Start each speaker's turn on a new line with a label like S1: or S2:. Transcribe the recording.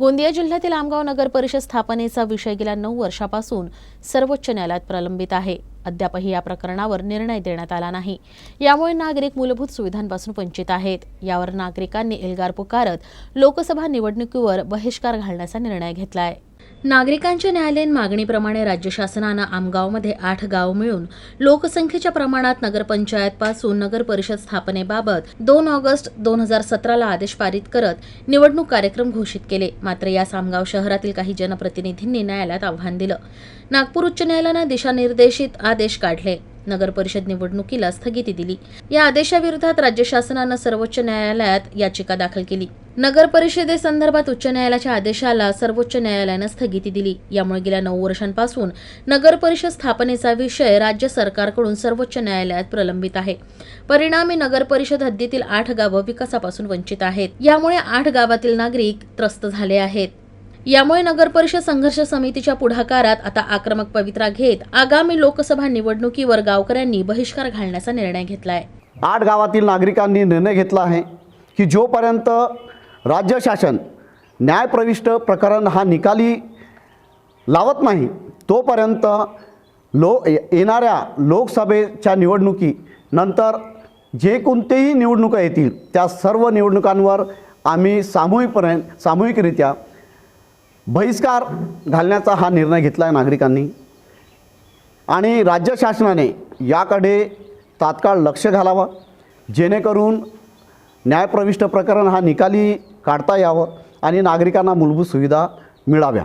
S1: गोंदिया जिल्ह्यातील आमगाव नगर परिषद स्थापनेचा विषय गेल्या नऊ वर्षापासून सर्वोच्च न्यायालयात प्रलंबित आहे. अद्यापही या प्रकरणावर निर्णय देण्यात आला नाही. यामुळे नागरिक मूलभूत सुविधांपासून वंचित आहेत. यावर नागरिकांनी एल्गार पुकारत लोकसभा निवडणुकीवर बहिष्कार घालण्याचा निर्णय घेतला आहे नागरिकांच्या न्यायालयीन मागणीप्रमाणे राज्य शासनानं आमगावमध्ये आठ गाव मिळून लोकसंख्येच्या प्रमाणात नगरपंचायतपासून नगर परिषद स्थापनेबाबत दोन ऑगस्ट दोन हजार सतराला आदेश पारित करत निवडणूक कार्यक्रम घोषित केले. मात्र या सामगाव शहरातील काही जनप्रतिनिधींनी न्यायालयात आव्हान दिलं. नागपूर उच्च न्यायालयानं दिशानिर्देशित आदेश काढले. नगर परिषद निवडणुकीला स्थगिती दिली. या आदेशाविरोधात राज्य शासनानं सर्वोच्च न्यायालयात याचिका दाखल केली. नगर परिषदेसंदर्भात उच्च न्यायालयाच्या आदेशाला सर्वोच्च न्यायालयानं स्थगिती दिली. यामुळे गेल्या नऊ वर्षांपासून नगर परिषद स्थापनेचा विषय राज्य सरकारकडून सर्वोच्च न्यायालयात प्रलंबित आहे. परिणामी नगर परिषद हद्दीतील आठ गावं विकासापासून वंचित आहेत. यामुळे आठ गावातील नागरिक त्रस्त झाले आहेत. यामुळे नगर परिषद संघर्ष समितीच्या पुढाकारात आता आक्रमक पवित्रा घेत आगामी लोकसभा निवडणुकीवर गावकऱ्यांनी बहिष्कार घालण्याचा निर्णय घेतला आहे
S2: आठ गावातील नागरिकांनी निर्णय घेतला आहे की जोपर्यंत राज्य शासन न्यायप्रविष्ट प्रकरण हा निकाली लावत नाही तोपर्यंत लो ये- येणाऱ्या लोकसभेच्या निवडणुकी नंतर जे कोणतेही निवडणुका येतील त्या सर्व निवडणुकांवर आम्ही सामूहिकपणे सामूहिकरित्या बहिष्कार घालण्याचा हा निर्णय घेतला आहे नागरिकांनी. आणि राज्य शासनाने याकडे तात्काळ लक्ष घालावं जेणेकरून न्यायप्रविष्ट प्रकरण हा निकाली काढता यावं आणि नागरिकांना मूलभूत सुविधा मिळाव्या.